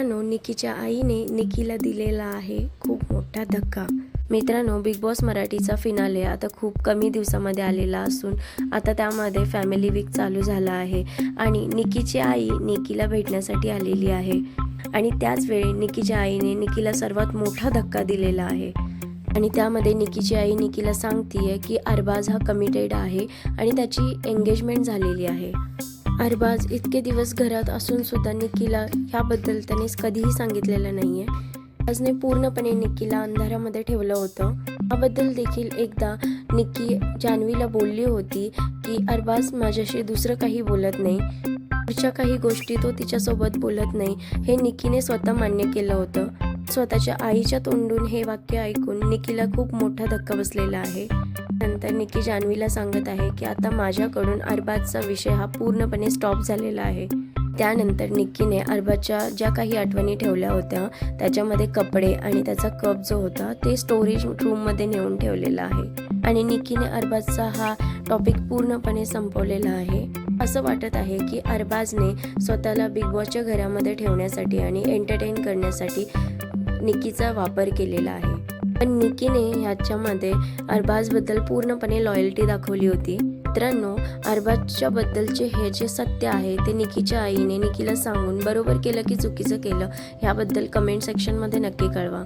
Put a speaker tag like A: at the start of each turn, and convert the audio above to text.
A: मित्रांनो निकीच्या आईने निकीला दिलेला आहे खूप मोठा धक्का. मित्रांनो बिग बॉस मराठीचा फिनाले आता खूप कमी दिवसामध्ये आलेला असून आता त्यामध्ये फॅमिली वीक चालू झाला आहे आणि निकीची आई निकीला भेटण्यासाठी आलेली आहे. आणि त्याच वेळी निकीच्या आईने निकीला सर्वात मोठा धक्का दिलेला आहे. आणि त्यामध्ये निकीची आई निकीला सांगतीये की अरबाज हा कमिटेड आहे आणि त्याची एंगेजमेंट झालेली आहे. अरबाज इतके दिवस घरात असून सुद्धा निकीला ह्याबद्दल त्याने कधीही सांगितलेलं नाहीये. अरबाजने पूर्णपणे निकीला अंधारामध्ये ठेवलं होतं. याबद्दल देखील एकदा निक्की जान्हवीला बोलली होती की अरबाज माझ्याशी दुसरं काही बोलत नाही. पुढच्या काही गोष्टी तो तिच्यासोबत बोलत नाही. हे निकीने स्वतः मान्य केलं होतं. स्वतःच्या आईच्या तोंडून हे वाक्य ऐकून निकीला खूप मोठा धक्का बसलेला आहे. त्यानंतर निकी जान्हवीला सांगत आहे की आता माझ्याकडून अरबाजचा विषय हा पूर्णपणे स्टॉप झालेला आहे. त्यानंतर निक्कीने अरबाजच्या ज्या काही आठवणी ठेवल्या होत्या त्याच्यामध्ये कपडे आणि त्याचा कप जो होता ते स्टोरेज रूममध्ये नेऊन ठेवलेला आहे. आणि निक्कीने अरबाजचा हा टॉपिक पूर्णपणे संपवलेला आहे. असं वाटत आहे की अरबाजने स्वतःला बिग बॉसच्या घरामध्ये ठेवण्यासाठी आणि एंटरटेन करण्यासाठी निक्कीचा वापर केलेला आहे. पण निकीने ह्याच्यामध्ये अरबाजबद्दल पूर्णपणे लॉयल्टी दाखवली होती. मित्रांनो अरबाजच्या बद्दलचे हे जे सत्य आहे ते निकीच्या आईने निकीला सांगून बरोबर केलं की चुकीचं केलं ह्याबद्दल कमेंट सेक्शनमध्ये नक्की कळवा.